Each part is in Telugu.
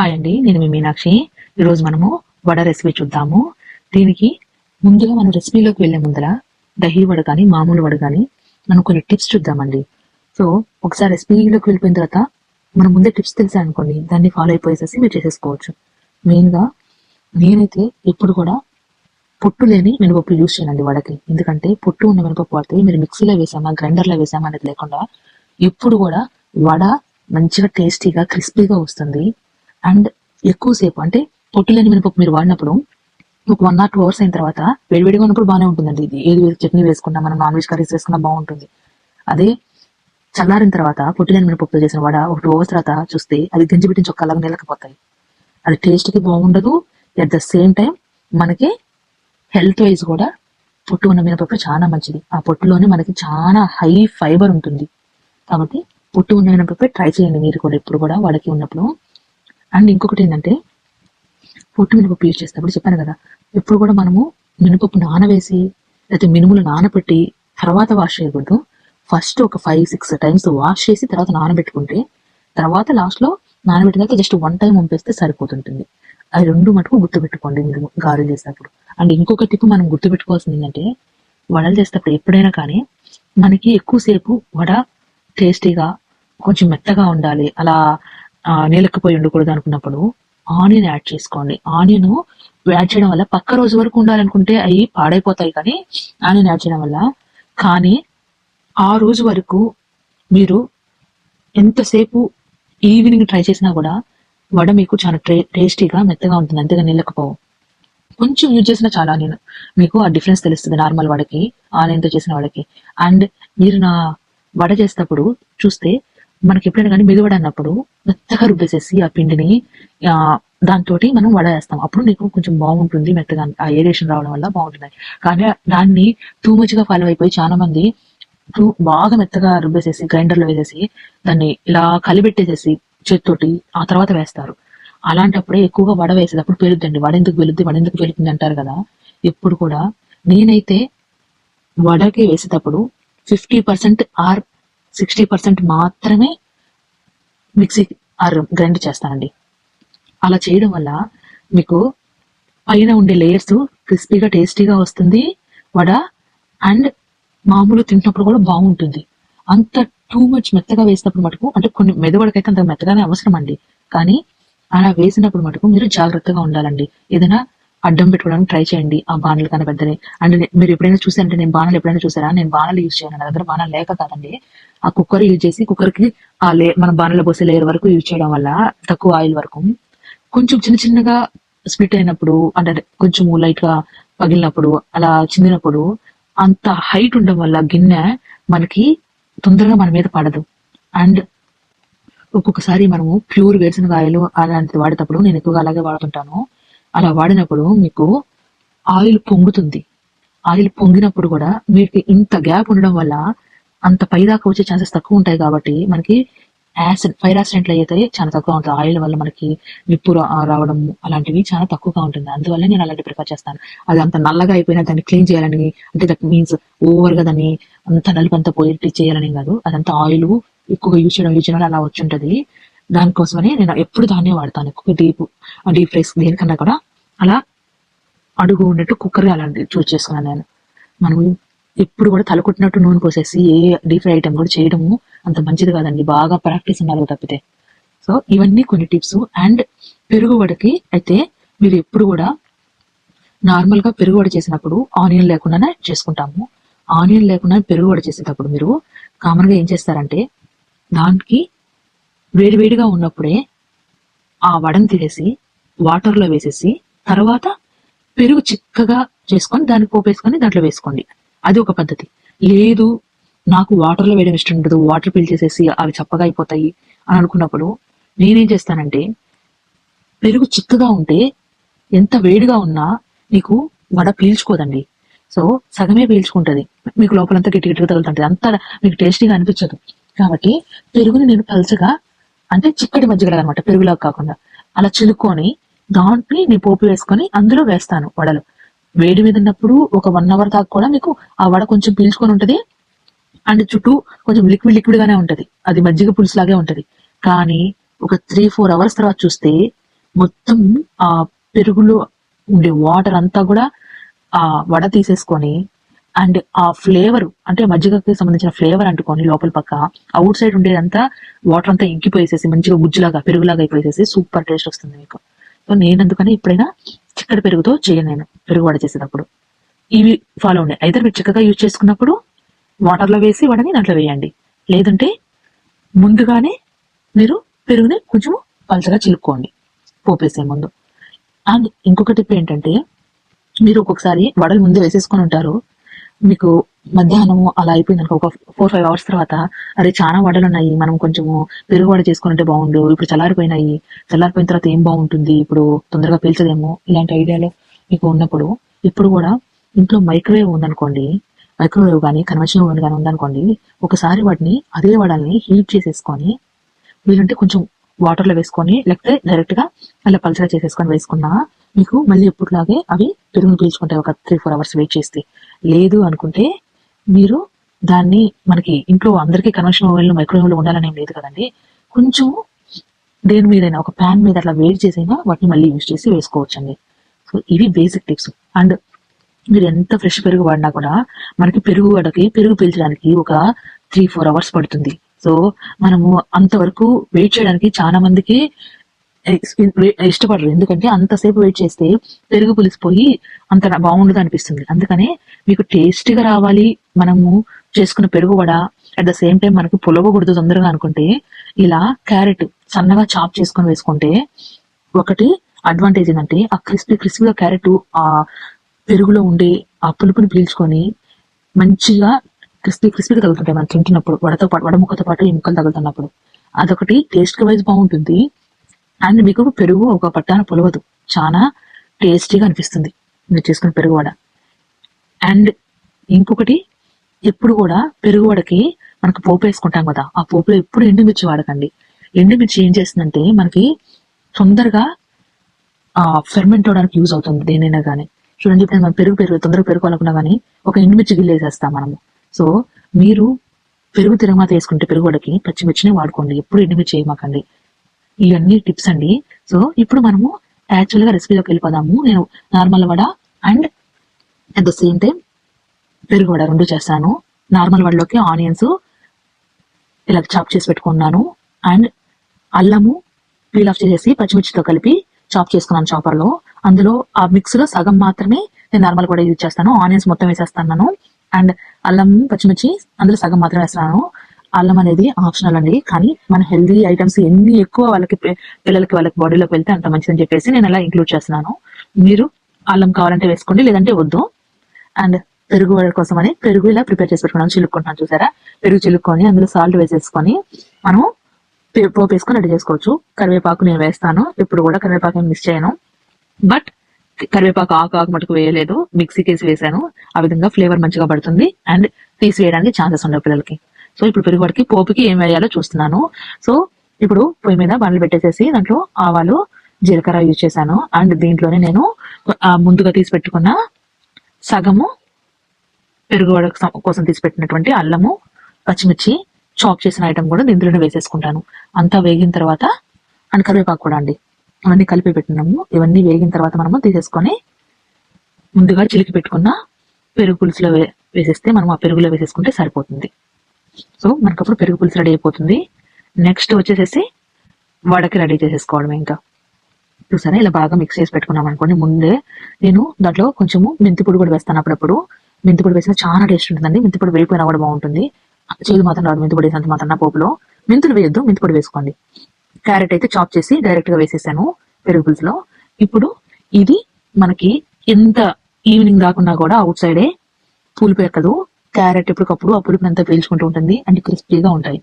హాయ్ అండి నేను మీ మీనాక్షి. ఈరోజు మనము వడ రెసిపీ చూద్దాము. దీనికి ముందుగా మనం రెసిపీలోకి వెళ్ళే ముందర దహీ వడ కానీ మామూలు వడ కానీ మనం కొన్ని టిప్స్ చూద్దామండి. సో ఒకసారి రెసిపీలోకి వెళ్ళిపోయిన తర్వాత మనం ముందే టిప్స్ తెలిసా అనుకోండి దాన్ని ఫాలో అయిపోయేసేసి మీరు చేసేసుకోవచ్చు. మెయిన్గా నేనైతే ఎప్పుడు కూడా పొట్టు లేని మినపప్పు యూజ్ చేయనండి వడకి. ఎందుకంటే పొట్టు ఉన్న మినపప్పు వాడితే మీరు మిక్సీలో వేసామా గ్రైండర్లో వేసామా అనేది లేకుండా ఎప్పుడు కూడా వడ మంచిగా టేస్టీగా క్రిస్పీగా వస్తుంది. అండ్ ఎక్కువసేపు అంటే పొట్టు లేని మినపప్పు మీరు వాడినప్పుడు ఒక వన్ నాట్ టూ అవర్స్ అయిన తర్వాత వేడివేడిగా ఉన్నప్పుడు బాగానే ఉంటుందండి ఇది. ఏది చట్నీ వేసుకున్నా మనం నాన్ వెజ్ కర్రీస్ వేసుకున్నా బాగుంటుంది. అదే చల్లారిన తర్వాత పొట్టు లేని మినపప్పుతో చేసిన వడ ఒక టూ అవర్స్ తర్వాత చూస్తే అది గంజి పెట్టిన చొక్కాలాగా నిలకపోతాయి. అది టేస్ట్కి బాగుండదు. అట్ ద సేమ్ టైం మనకి హెల్త్ వైజ్ కూడా పొట్టు ఉన్న మినపప్పు చాలా మంచిది. ఆ పొట్టులోనే మనకి చాలా హై ఫైబర్ ఉంటుంది. కాబట్టి పొట్టు ఉన్న మినపప్పు ట్రై చేయండి. మీరు కూడా ఎప్పుడు కూడా వాడికి ఉన్నప్పుడు అండ్ ఇంకొకటి ఏంటంటే పొట్టు మినపప్పు యూజ్ చేసినప్పుడు చెప్పాను కదా ఎప్పుడు కూడా మనము మినపప్పు నానవేసి లేకపోతే మినుములు నానబెట్టి తర్వాత వాష్ చేయకూడదు. ఫస్ట్ ఒక ఫైవ్ సిక్స్ టైమ్స్ వాష్ చేసి తర్వాత నానబెట్టుకుంటే తర్వాత లాస్ట్లో నానబెట్టినాక జస్ట్ వన్ టైం పంపిస్తే సరిపోతుంటుంది. అవి రెండు మటుకు గుర్తుపెట్టుకోండి మీరు గారెలు చేసినప్పుడు. అండ్ ఇంకొక టిప్ మనం గుర్తుపెట్టుకోవాల్సింది ఏంటంటే వడలు చేసేటప్పుడు ఎప్పుడైనా కానీ మనకి ఎక్కువసేపు వడ టేస్టీగా కొంచెం మెత్తగా ఉండాలి. అలా ఆ, ఉండకూడదు అనుకున్నప్పుడు ఆనియన్ యాడ్ చేసుకోండి. ఆనియన్ యాడ్ చేయడం వల్ల పక్క రోజు వరకు ఉండాలనుకుంటే అవి పాడైపోతాయి కానీ ఆనియన్ యాడ్ చేయడం వల్ల. కానీ ఆ రోజు వరకు మీరు ఎంతసేపు ఈవినింగ్ ట్రై చేసినా కూడా వడ మీకు చాలా ట్రే- టేస్టీగా మెత్తగా ఉంటుంది. అంతేగా నీళ్ళకపోవు కొంచెం యూజ్ చేసినా చాలా నేను. మీకు ఆ డిఫరెన్స్ తెలుస్తుంది నార్మల్ వడకి ఆనియన్తో చేసిన వడకి. అండ్ మీరు నా వడ చేసేటప్పుడు చూస్తే మనకి ఎప్పుడైనా కానీ మెదువడ అన్నప్పుడు మెత్తగా రుబ్బేసేసి ఆ పిండిని దాంతో మనం వడ వేస్తాం. అప్పుడు నీకు కొంచెం బాగుంటుంది మెత్తగా ఆ ఏరియేషన్ రావడం వల్ల బాగుంటుంది. కానీ దాన్ని టూ మచ్గా ఫాలో అయిపోయి చాలా మంది టూ- బాగా మెత్తగా రుబ్బేసేసి గ్రైండర్లో వేసేసి దాన్ని ఇలా కలిపెట్టేసేసి చేత్తోటి ఆ తర్వాత వేస్తారు. అలాంటప్పుడే ఎక్కువగా వడ వేసేటప్పుడు పెరుగుద్దండి వడ ఎందుకు వడెందుకు వడ ఎందుకు పెరుగుతుంది అంటారు కదా? ఎప్పుడు కూడా నేనైతే వడకి వేసేటప్పుడు fifty percent or sixty percent మాత్రమే మిక్సీ ఆర్ గ్రైండ్ చేస్తానండి. అలా చేయడం వల్ల మీకు పైన ఉండే లేయర్స్ క్రిస్పీగా టేస్టీగా వస్తుంది వడ అండ్ మామూలు తింటున్నప్పుడు కూడా బాగుంటుంది. అంత టూ మచ్ మెత్తగా వేసినప్పుడు మటుకు అంటే కొన్ని మెదవడకైతే అంత మెత్తగానే అవసరం అండి కానీ అలా వేసినప్పుడు మటుకు మీరు జాగ్రత్తగా ఉండాలండి. ఏదైనా అడ్డం పెట్టుకోవడానికి ట్రై చేయండి. ఆ బాణలు కానీ పెద్దవి అండ్ మీరు ఎప్పుడైనా చూసారంటే నేను బాణాలు ఎప్పుడైనా చూసారా? నేను బాణాలు యూజ్ చేయను. నా దగ్గర బాణాలు లేక కాదండి. ఆ కుక్కర్ యూజ్ చేసి కుక్కర్కి ఆ లే మన బాణాలు పోసే లేయర్ వరకు యూజ్ చేయడం వల్ల తక్కువ ఆయిల్ వరకు కొంచెం చిన్న చిన్నగా స్ప్లిట్ అయినప్పుడు అంటే కొంచెం లైట్గా పగిలినప్పుడు అలా చిందినప్పుడు అంత హైట్ ఉండడం వల్ల గిన్నె మనకి తొందరగా మన మీద పడదు. అండ్ ఒక్కొక్కసారి మనము ప్యూర్ వేరుశనగ ఆయిల్ అలాంటిది వాడేటప్పుడు నేను ఎక్కువగా అలాగే వాడుతుంటాను. అలా వాడినప్పుడు మీకు ఆయిల్ పొంగుతుంది. ఆయిల్ పొంగినప్పుడు కూడా మీకు ఇంత గ్యాప్ ఉండడం వల్ల అంత పైదాకా వచ్చే ఛాన్సెస్ తక్కువ ఉంటాయి కాబట్టి మనకి యాసిడ్ ఫైర్ యాక్సిడెంట్లు అయితే చాలా తక్కువ ఉంటుంది ఆయిల్ వల్ల మనకి నిప్పు రా- రావడం అలాంటివి చాలా తక్కువగా ఉంటుంది. అందువల్ల నేను అలాంటి ప్రిఫర్ చేస్తాను. అది అంత నల్లగా అయిపోయినా దాన్ని క్లీన్ చేయాలని అంటే దట్ మీన్స్ ఓవర్గా దాన్ని అంత నలుపు అంతా పోయేట్టు చేయాలని కాదు. అదంతా ఆయిల్ ఎక్కువగా యూజ్ చేయడం యూజ్ చేయడం వల్ల అలా వచ్చి దానికోసమని నేను ఎప్పుడు దాన్నే వాడతాను ఎక్కువ డీప్ డీప్ ఫ్రైస్ దేనికన్నా కూడా. అలా అడుగు ఉన్నట్టు కుక్కర్ అలాంటి చూస్ చేసుకున్నాను నేను. మనం ఎప్పుడు కూడా తలకొట్టినట్టు నూనె పోసేసి ఏ డీప్ ఫ్రై ఐటమ్ కూడా చేయడము అంత మంచిది కాదండి బాగా ప్రాక్టీస్ ఉండాలి తప్పితే. సో ఇవన్నీ కొన్ని టిప్స్ అండ్ పెరుగు వడకి అయితే మీరు ఎప్పుడు కూడా నార్మల్గా పెరుగుబడి పెరుగు వడ చేసినప్పుడు ఆనియన్ లేకుండానే చేసుకుంటాము. ఆనియన్ లేకుండా పెరుగు వడ చేసేటప్పుడు మీరు కామన్గా ఏం చేస్తారంటే దానికి వేడివేడిగా ఉన్నప్పుడే ఆ వడని తీసేసి వాటర్లో వేసేసి తర్వాత పెరుగు చిక్కగా చేసుకొని దాన్ని పోపేసుకొని దాంట్లో వేసుకోండి. అది ఒక పద్ధతి. లేదు నాకు వాటర్లో వేయడం ఇష్టం ఉండదు వాటర్ పిల్ చేసేసి అవి చప్పగా అయిపోతాయి అని అనుకున్నప్పుడు నేనేం చేస్తానంటే పెరుగు చిక్కగా ఉంటే ఎంత వేడిగా ఉన్నా నీకు వడ పీల్చుకోదండి. సో సగమే పీల్చుకుంటుంది. మీకు లోపలంతా గట్టి గట్టిగా తగులుతుంటది. అంత మీకు టేస్టీగా అనిపించదు. కాబట్టి పెరుగుని నేను పలుచగా అంటే చిక్కటి మజ్జిగడ అనమాట పెరుగులాగా కాకుండా. అలా చిలుకొని దాంట్లో నేను పోపు వేసుకొని అందులో వేస్తాను వడలు. వేడి మీద ఉన్నప్పుడు ఒక వన్ అవర్ దాకా కూడా మీకు ఆ వడ కొంచెం పీల్చుకొని ఉంటది. అండ్ చుట్టూ కొంచెం లిక్విడ్ లిక్విడ్ గానే ఉంటది. అది మజ్జిగ పులుసు లాగే ఉంటది. కానీ ఒక త్రీ ఫోర్ అవర్స్ తర్వాత చూస్తే మొత్తం ఆ పెరుగులో ఉండే వాటర్ అంతా కూడా ఆ వడ తీసేసుకొని అండ్ ఆ ఫ్లేవర్ అంటే మజ్జిగకి సంబంధించిన ఫ్లేవర్ అంటుకొని లోపల పక్క. అవుట్ సైడ్ ఉండేదంతా వాటర్ అంతా ఇంకిపోయేసేసి మంచిగా గుజ్జులాగా పెరుగులాగా అయిపోయేసేసి సూపర్ టేస్ట్ వస్తుంది మీకు. సో నేను అందుకని ఎప్పుడైనా చిక్కడి పెరుగుతో చేయను నేను పెరుగు వడ చేసేటప్పుడు. ఇవి ఫాలో ఉండే. అయితే మీరు చిక్కగా యూజ్ చేసుకున్నప్పుడు వాటర్లో వేసి వడని దాంట్లో వేయండి. లేదంటే ముందుగానే మీరు పెరుగుని కొంచెం పలచగా చిలుక్కోండి పోపేసే ముందు. అండ్ ఇంకొక టిప్ ఏంటంటే మీరు ఒక్కొక్కసారి వడలు ముందే వేసేసుకొని ఉంటారు. మీకు మధ్యాహ్నం అలా అయిపోయింది అనుకో ఒక ఫోర్ ఫైవ్ అవర్స్ తర్వాత అరే చాలా వడలు ఉన్నాయి మనం కొంచెము పెరుగు వడ చేసుకుంటే బాగుండు ఇప్పుడు చల్లారిపోయినాయి చల్లారిపోయిన తర్వాత ఏం బాగుంటుంది ఇప్పుడు తొందరగా పీల్చదేమో ఇలాంటి ఐడియాలు మీకు ఉన్నప్పుడు ఇప్పుడు కూడా ఇంట్లో మైక్రోవేవ్ ఉందనుకోండి మైక్రోవేవ్ కానీ కన్వెన్షనల్ ఓవెన్ కానీ ఉందనుకోండి ఒకసారి వాటిని అదే వడల్ని హీట్ చేసేసుకొని వీలుంటే కొంచెం వాటర్లో వేసుకొని లేకపోతే డైరెక్ట్గా అలా పల్చగా చేసేసుకొని వేసుకున్నా మీకు మళ్ళీ ఎప్పుడులాగే అవి పెరుగును పీల్చుకుంటాయి ఒక త్రీ ఫోర్ అవర్స్ వెయిట్ చేస్తే. లేదు అనుకుంటే మీరు దాన్ని మనకి ఇంట్లో అందరికీ కన్వెన్షన్ ఓవెన్ మైక్రోవేవ్లో ఉండాలని ఏం లేదు కదండి. కొంచెం దేని మీదైనా ఒక ప్యాన్ మీద అట్లా వేడి చేసైనా వాటిని మళ్ళీ యూజ్ చేసి వేసుకోవచ్చండి. సో ఇవి బేసిక్ టిప్స్ అండ్ మీరు ఎంత ఫ్రెష్ పెరుగు వాడినా కూడా మనకి పెరుగు వాడకి పెరుగు పీల్చడానికి ఒక త్రీ ఫోర్ అవర్స్ పడుతుంది. సో మనము అంతవరకు వెయిట్ చేయడానికి చాలా మందికి ఇష్టపడరు. ఎందుకంటే అంతసేపు వెయిట్ చేస్తే పెరుగు పులిసిపోయి అంత బాగుండదు అనిపిస్తుంది. అందుకనే మీకు టేస్టీగా రావాలి. మనము చేసుకున్న పెరుగు vada at the same time మనకు పులవకూడదు తొందరగా అనుకుంటే ఇలా క్యారెట్ సన్నగా చాప్ చేసుకొని వేసుకుంటే ఒకటి అడ్వాంటేజ్ ఏంటంటే ఆ క్రిస్పీ క్రిస్పీగా క్యారెట్ ఆ పెరుగులో ఉండే ఆ పులుపుని పీల్చుకొని మంచిగా క్రిస్పీ క్రిస్పీగా తగులుతుంటాయి. మనం తింటున్నప్పుడు వడతో పాటు వడ ముక్కతో పాటు ఈ ముక్కలు తగులుతున్నప్పుడు. అదొకటి టేస్ట్ వైజ్ బాగుంటుంది. అండ్ మీకు పెరుగు ఒక పట్టాన పొలవదు. చాలా టేస్టీగా అనిపిస్తుంది మీరు చేసుకున్న పెరుగు వడ. అండ్ ఇంకొకటి ఎప్పుడు కూడా పెరుగు వడకి మనకు పోపు వేసుకుంటాం కదా ఆ పోపులో ఎప్పుడు ఎండుమిర్చి వాడకండి. ఎండుమిర్చి ఏం చేస్తుందంటే మనకి తొందరగా ఆ ఫెర్మెంట్ అవడానికి యూజ్ అవుతుంది దేనైనా కానీ చూడండి ఇప్పుడు మనం పెరుగు పెరుగు తొందరగా పెరుగుకోవాలనుకున్నా కానీ ఒక ఎండుమిర్చి గిల్లేసేస్తాం మనము. సో మీరు పెరుగు తిరగమాత వేసుకుంటే పెరుగు వడకి పచ్చిమిర్చిని వాడుకోండి. ఎప్పుడు ఎండుమిర్చి వేయమాకండి. ఇవన్నీ టిప్స్ అండి. సో ఇప్పుడు మనము యాక్చువల్గా రెసిపీలోకి వెళ్ళిపోదాము. నేను normal vada and at the same time పెరుగు వడ రెండు చేస్తాను. నార్మల్ వడలోకి ఆనియన్స్ ఇలా చాప్ చేసి పెట్టుకున్నాను. అండ్ అల్లము పీల్ ఆఫ్ చేసేసి పచ్చిమిర్చితో కలిపి చాప్ చేసుకున్నాను చాపర్లో. అందులో ఆ మిక్స్లో సగం మాత్రమే నేను నార్మల్ కూడా యూజ్ చేస్తాను. ఆనియన్స్ మొత్తం వేసేస్తాను అండ్ అల్లం పచ్చిమిర్చి అందులో సగం మాత్రమే వేస్తాను అల్లం అనేది ఆప్షనల్ అండి. కానీ మన హెల్దీ ఐటమ్స్ ఎన్ని ఎక్కువ వాళ్ళకి పిల్లలకి వాళ్ళకి బాడీలోకి వెళ్తే అంత మంచిదని చెప్పేసి నేను అలా ఇంక్లూడ్ చేస్తున్నాను. మీరు అల్లం కావాలంటే వేసుకోండి లేదంటే వద్దు. అండ్ పెరుగు కోసం అని పెరుగు ఇలా ప్రిపేర్ చేసి పెట్టుకున్నాను. చిలుక్కుంటున్నాను చూసారా? పెరుగు చిలుక్కొని అందులో సాల్ట్ వేసేసుకొని మనం పోపు వేసుకొని రెడీ చేసుకోవచ్చు. కరివేపాకు నేను వేస్తాను. ఇప్పుడు కూడా కరివేపాకు ఏం మిస్ చేయను. బట్ కరివేపాకు ఆకు ఆకు మటుకు వేయలేదు. మిక్సీకి వేసి వేసాను ఆ విధంగా ఫ్లేవర్ మంచిగా పడుతుంది. అండ్ తీసివేయడానికి ఛాన్సెస్ ఉండవు పిల్లలకి. సో ఇప్పుడు పెరుగుడికి పోపుకి ఏం వేయాలో చూస్తున్నాను. సో ఇప్పుడు పొయ్యి మీద బండ్లు పెట్టేసేసి దాంట్లో ఆవాలు జీలకర్ర యూజ్ చేశాను. అండ్ దీంట్లోనే నేను ఆ ముందుగా తీసి పెట్టుకున్న సగము పెరుగుగడ కోసం తీసి పెట్టినటువంటి అల్లము పచ్చిమిర్చి చాప్ చేసిన ఐటమ్ కూడా దీంట్లోనే వేసేసుకుంటాను. అంతా వేగిన తర్వాత అండ్ కరివేపాకు కూడా అండి. అవన్నీ కలిపి పెట్టినాము. ఇవన్నీ వేగిన తర్వాత మనము తీసేసుకొని ముందుగా చిలికి పెట్టుకున్న పెరుగు పులుసులో వే- వేసేస్తే మనం ఆ పెరుగులో వేసేసుకుంటే సరిపోతుంది. సో మనకప్పుడు పెరుగు పులుసు రెడీ అయిపోతుంది. నెక్స్ట్ వచ్చేసేసి వడకి రెడీ చేసేసుకోవడం ఇంకా. చూసారా? ఇలా బాగా మిక్స్ చేసి పెట్టుకున్నాం అనుకోండి ముందే నేను దాంట్లో కొంచెము మెంతిపొడి కూడా వేస్తాను అప్పుడప్పుడు. మెంతి పొడి వేసిన చాలా టేస్ట్ ఉంటుందండి. మెంతి పొడి కూడా బాగుంటుంది. చేదు మాత్రం రాదు. మెంతిపొడి వేసినంత మాత్రం నా పోపులో. మెంతులు వేయొద్దు. మెంతి పొడి వేసుకోండి. క్యారెట్ అయితే చాప్ చేసి డైరెక్ట్గా వేసేసాను పెరుగు పులుసులో. ఇప్పుడు ఇది మనకి ఎంత ఈవినింగ్ దాకున్నా కూడా అవుట్ సైడే పులుపు ఎక్కదు. క్యారెట్ ఎప్పటికప్పుడు ఆ అంతా పీల్చుకుంటూ ఉంటుంది అండ్ క్రిస్పీగా ఉంటాయి.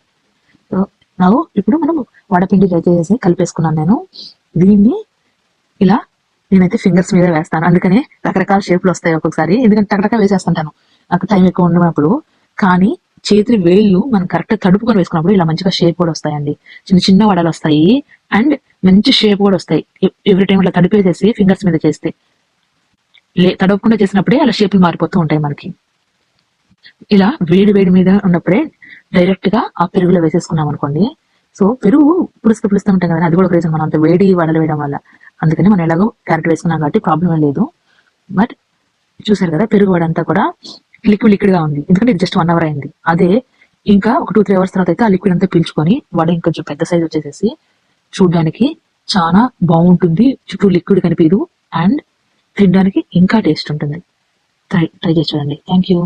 సో నాకు ఇప్పుడు మనం వడపిండి రెడీ చేసి కలిపేసుకున్నాను నేను. దీన్ని ఇలా నేనైతే ఫింగర్స్ మీద వేస్తాను. అందుకనే రకరకాల షేప్లు వస్తాయి ఒక్కొక్కసారి. ఎందుకంటే టకటక వేసేస్తుంటాను. నాకు టైం ఎక్కువ ఉన్నప్పుడు కానీ చేతి వేళ్ళు మనం కరెక్ట్ తడుపుకొని వేసుకున్నప్పుడు ఇలా మంచిగా షేప్ కూడా వస్తాయండి. చిన్న చిన్న వడలు వస్తాయి. అండ్ మంచి షేప్ కూడా వస్తాయి. ఎవ్రీ టైం ఇలా తడిపేసేసి ఫింగర్స్ మీద చేస్తే. లే తడవకుండా చేసినప్పుడే అలా షేపులు మారిపోతూ ఉంటాయి మనకి. ఇలా వేడి వేడి మీద ఉన్నప్పుడే డైరెక్ట్గా ఆ పెరుగులో వేసేసుకున్నాం అనుకోండి. సో పెరుగు పులుస్తూ పులుస్తూ ఉంటాం కదా అది కూడా ఒక రీజన్ మనం అంత వేడి వడలు వేయడం వల్ల. అందుకని మనం ఎలాగో క్యారెట్ వేసుకున్నాం కాబట్టి ప్రాబ్లం ఏం లేదు. బట్ చూసారు కదా పెరుగు వడంతా కూడా లిక్విడ్ లిక్విడ్గా ఉంది. ఎందుకంటే ఇది జస్ట్ వన్ అవర్ అయింది. అదే ఇంకా ఒక టూ త్రీ అవర్స్ తర్వాత అయితే ఆ లిక్విడ్ అంతా పీల్చుకొని వడ ఇంకొంచెం పెద్ద సైజ్ వచ్చేసేసి చూడడానికి చాలా బాగుంటుంది. చుట్టూ లిక్విడ్ కనిపించదు అండ్ తినడానికి ఇంకా టేస్ట్ ఉంటుంది. ట్రై ట్రై చేసి చూడండి. Thank you